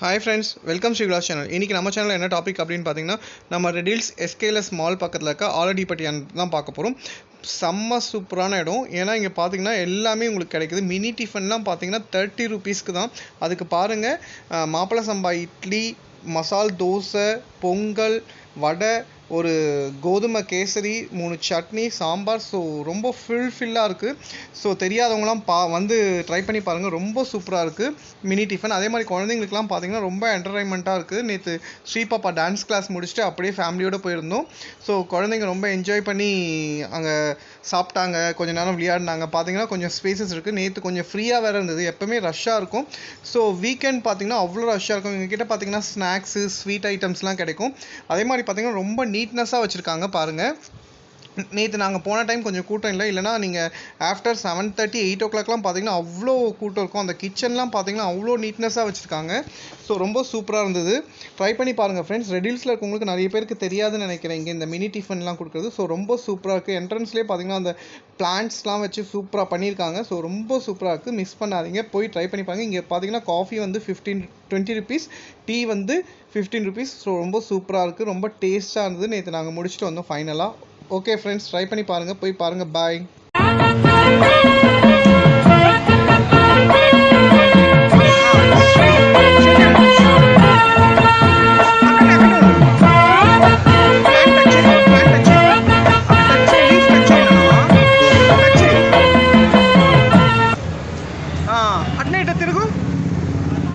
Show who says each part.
Speaker 1: Hi friends welcome Sri channel இன்றைக்கி நம்ம சேனலில் என்ன டாபிக் அப்படின்னு பார்த்தீங்கன்னா நம்ம ரெடில்ஸ் எஸ்கேலஸ் மால் பக்கத்தில் இருக்க ஆலடிப்பட்டியான் தான் பார்க்க போகிறோம் செம்ம சூப்பரான இடம். ஏன்னா இங்கே பார்த்தீங்கன்னா எல்லாமே உங்களுக்கு கிடைக்குது. மினி டிஃபன்லாம் பார்த்தீங்கன்னா தேர்ட்டி ருபீஸ்க்கு தான். அதுக்கு பாருங்கள் மாப்பிள சம்பா இட்லி மசால் தோசை பொங்கல் வடை ஒரு கோதுமை கேசரி மூணு சட்னி சாம்பார். ஸோ ரொம்ப ஃபுல்ஃபில்லாக இருக்குது ஸோ தெரியாதவங்களாம் பா வந்து ட்ரை பண்ணி பாருங்கள் ரொம்ப சூப்பராக இருக்குது மினி டிஃபன் அதே மாதிரி குழந்தைங்களுக்குலாம் பார்த்தீங்கன்னா ரொம்ப என்டர்டைன்மெண்ட்டாக இருக்குது நேற்று ஸ்ரீ பாப்பா டான்ஸ் கிளாஸ் முடிச்சுட்டு அப்படியே ஃபேமிலியோடு போயிருந்தோம். ஸோ குழந்தைங்க ரொம்ப என்ஜாய் பண்ணி அங்கே சாப்பிட்டாங்க. கொஞ்ச நேரம் விளையாடினாங்க. பார்த்தீங்கன்னா கொஞ்சம் ஸ்பேசஸ் இருக்குது நேற்று கொஞ்சம் ஃப்ரீயாக வேறு இருந்தது. எப்போவுமே ரஷ்ஷாக இருக்கும். ஸோ வீக்கெண்ட் பார்த்தீங்கன்னா அவ்வளோ ரஷ்ஷாக இருக்கும். எங்ககிட்ட பார்த்தீங்கன்னா ஸ்நாக்ஸு ஸ்வீட் ஐட்டம்ஸ்லாம் கிடைக்கும். அதே மாதிரி பார்த்தீங்கன்னா ரொம்ப நீட்னஸாக வச்சுருக்காங்க பாருங்கள் நேற்று நாங்கள் போன டைம் கொஞ்சம் கூட்டம் இல்லை. இல்லைனா நீங்கள் ஆஃப்டர் செவன் தேர்ட்டி எயிட் ஓ கிளாக்லாம் பார்த்தீங்கன்னா அவ்வளோ கூட்டம் இருக்கும். அந்த கிச்சன்லாம் பார்த்தீங்கன்னா அவ்வளோ நீட்னஸாக வச்சுருக்காங்க. ஸோ ரொம்ப சூப்பராக இருந்தது. ட்ரை பண்ணி பாருங்கள் ஃப்ரெண்ட்ஸ் ரெடில்ஸில் இருக்கவங்களுக்கு நிறைய பேருக்கு தெரியாதுன்னு நினைக்கிறேன். இங்கே இந்த மினி டிஃபன்லாம் கொடுக்குறது. ஸோ ரொம்ப சூப்பராக இருக்குது என்ட்ரன்ஸ்லேயே பார்த்தீங்கன்னா அந்த பிளான்ட்ஸ்லாம் வச்சு சூப்பராக பண்ணியிருக்காங்க ஸோ ரொம்ப சூப்பராக இருக்குது மிஸ் பண்ணாதீங்க. போய் ட்ரை பண்ணி பாருங்கள் இங்கே பார்த்தீங்கன்னா காஃபி வந்து ஃபிஃப்டீன் டுவெண்ட்டி ருபீஸ் டீ வந்து ஃபிஃப்டீன் ருபீஸ் ஸோ ரொம்ப சூப்பராக இருக்குது ரொம்ப டேஸ்ட்டாக இருந்தது. நேற்று நாங்கள் முடிச்சுட்டு வந்தோம். ஃபைனலாக ஓகே ஃப்ரெண்ட்ஸ் ட்ரை பண்ணி பாருங்கள் போய் பாருங்கள் பாய் అట్నే ఇట్లా తిరుగు